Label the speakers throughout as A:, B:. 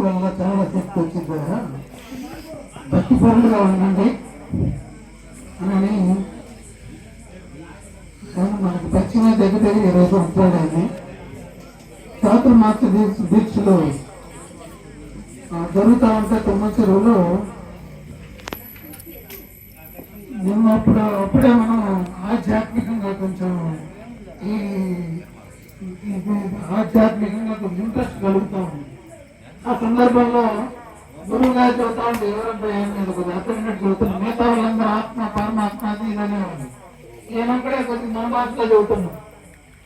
A: వల్ల చాలా శక్తి వచ్చింది కదా భక్తి పరులుగా ఉండండి. అని మనకు పశ్చిమ దగ్గర దగ్గర ఈరోజు ఉంటాడని చాతుర్మాస దీక్ష దీక్షలో జరుగుతూ ఉంటే తొమ్మిది చెరువులో మేము అప్పుడు అప్పుడే మనం ఆధ్యాత్మికంగా కొంచెం ఈ ఆధ్యాత్మికంగా కొంచెం ఇంట్రెస్ట్ కలుగుతూ ఉంది. ఆ సందర్భంలో గురువు గారు చెబుతా ఉంటే ఎవరంటే ఏం లేదు కొద్దిగా అర్థమైనట్టు మిగతా వాళ్ళందరూ ఆత్మ పరమాత్మ అది ఇదనే ఉంది ఏమంటే కొద్దిగా మన భాషలో చదువుతున్నాం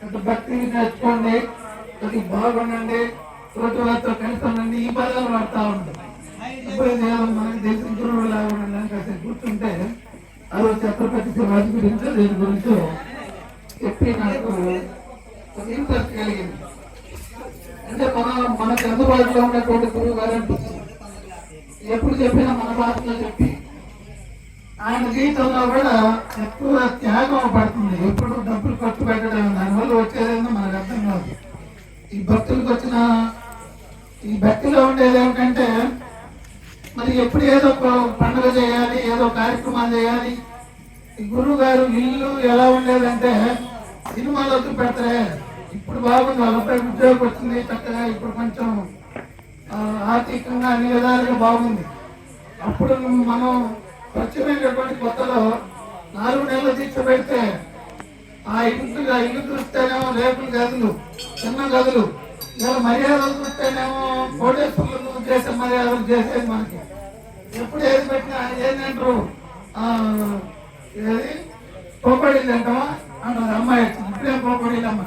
A: కొంత భక్తిని నేర్చుకోండి కొద్దిగా బాగుండండి తోటి వారితో కలిసి ఉండండి ఈ పదాలు వాడుతూ ఉంటాం ఇప్పుడు నేను మనకి దేశం గురువు లాగా అని కాసేపు కూర్చుంటే ఆ రోజు ఛత్రపతి శివాజీ గురించో దీని గురించో చెప్పి నాకు ఇంట్రెస్ట్ కలిగింది. అంటే మన మనకి అందుబాటులో ఉన్నటువంటి గురువు గారు ఎప్పుడు చెప్పినా మన భాషలో చెప్పి. ఆయన జీవితంలో కూడా ఎక్కువ త్యాగం పడుతుంది. ఎప్పుడు డబ్బులు ఖర్చు పెట్టడం దానివల్ల వచ్చేదేమో మనకు అర్థం కాదు. ఈ భక్తులకు వచ్చిన ఈ భక్తిలో ఉండేది ఏమిటంటే మరి ఎప్పుడు ఏదో ఒక పండుగ చేయాలి ఏదో కార్యక్రమాలు చేయాలి. ఈ గురువు గారు ఇల్లు ఎలా ఉండేదంటే సినిమాలోకి పెడతారు పెడతారే. ఇప్పుడు బాగుంది వాళ్ళపై ఉద్యోగం వచ్చింది చక్కగా ఇప్పుడు కొంచెం ఆర్థికంగా అన్ని విధాలుగా బాగుంది. అప్పుడు మనం స్వచ్ఛమైనటువంటి కొత్తలో నాలుగు నెలలు దీక్ష పెడితే ఆ ఇంటి ఆ ఇల్లు చూస్తేనేమో రేపు గదులు చిన్న గదులు ఇలా మర్యాదలు చూస్తేనేమో కోటేశ్వరులు చేసే మర్యాదలు చేసేది మనకి. ఎప్పుడు ఏది పెట్టినా ఏంటంటారు ఏది? పోపడీలు అంటావా అంటారు అమ్మాయి వచ్చింది ఇప్పుడే పోపడీలు అమ్మ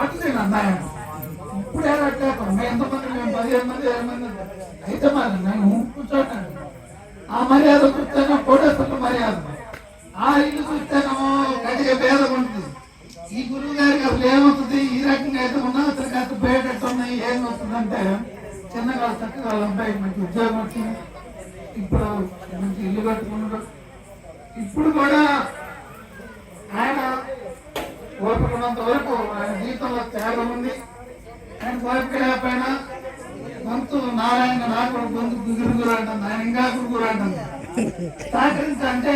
A: అటు నేను అమ్మాయి అంట. ఇప్పుడే అట్లే మేము అయితే మరి నేను కూర్చోటాను ఆ మర్యాద చూస్తేనో కోటేశ్వరుల మర్యాద ఆ ఇల్లు చూస్తేనేమో గట్టిగా భేదం ఉంటుంది ఈ గురువు గారికి అసలు ఏమవుతుంది ఈ రకంగా అయితే ఉన్నా అతనికి అసలు బయటట్టు ఏమవుతుందంటే చిన్నగా చక్కగా అబ్బాయి మంచి ఉద్యోగం వచ్చింది ఇప్పుడు మంచి ఇల్లు కట్టుకున్నాడు ఇప్పుడు కూడా ఆయన ఓపికన్నంత వరకు ఆయన జీవితంలో త్యాగం ఉంది ఆయన ఓపిక లేకపోయినా నారాయణ నాకు గొంతు గురుగురు అంటుంది ఆయన ఇంకా గురుగురు అంటుంది సహకరించ అంటే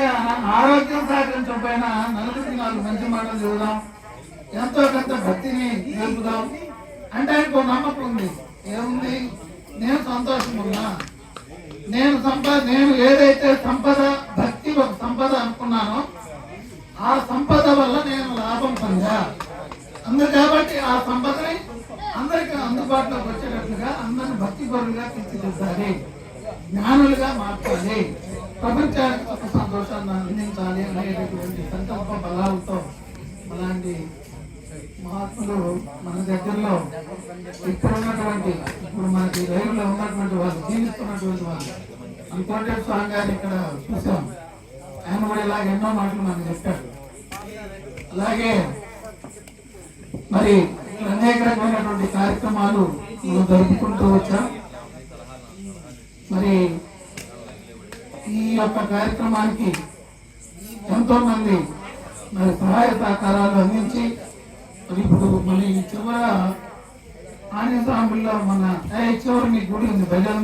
A: నలుగురికి నాలుగు మంచి మాటలు చూద్దాం ఎంతో కొంత భక్తిని నేర్పుదాం. అంటే ఆయనకు నమ్మకం ఉంది. ఏముంది? నేను సంతోషం ఉన్నా నేను సంపద నేను ఏదైతే సంపద భక్తి ఒక సంపద అనుకున్నానో ఆ సంపద వల్ల నేను లాభం పొందా. అందు కాబట్టి ఆ సంపదని అందరికీ అందుబాటులోకి వచ్చేటట్లుగా అందరిని భక్తి పరులుగా తీర్చిదిద్దాలి జ్ఞానులుగా మార్చాలి. ప్రపంచానికి ఒక సంతోషాన్ని అందించాలి అనేటటువంటి సంకల్ప బలాలతో అలాంటి మహాత్ములు మన దగ్గరలో ఇక్కడ ఉన్నటువంటి ఇప్పుడు మనకి రైలులో ఉన్నటువంటి వాళ్ళు జీవిస్తున్నటువంటి వాళ్ళు. అనుకోటే స్వామి గారు ఇక్కడ చూసాం. ఆయన కూడా ఇలాగ ఎన్నో మాటలు మనకు చెప్పాడు. అలాగే మరి అనేక రకమైనటువంటి కార్యక్రమాలు మనం జరుపుకుంటూ వచ్చాం? మరి ఈ యొక్క కార్యక్రమానికి ఎంతో మంది మరి సహాయ సహకారాలు అందించి మరి ఇప్పుడు మళ్ళీ ఈ చివర ఆంజనేయ స్వామిలో మన చివరి మీ గుడి ఉంది? భజన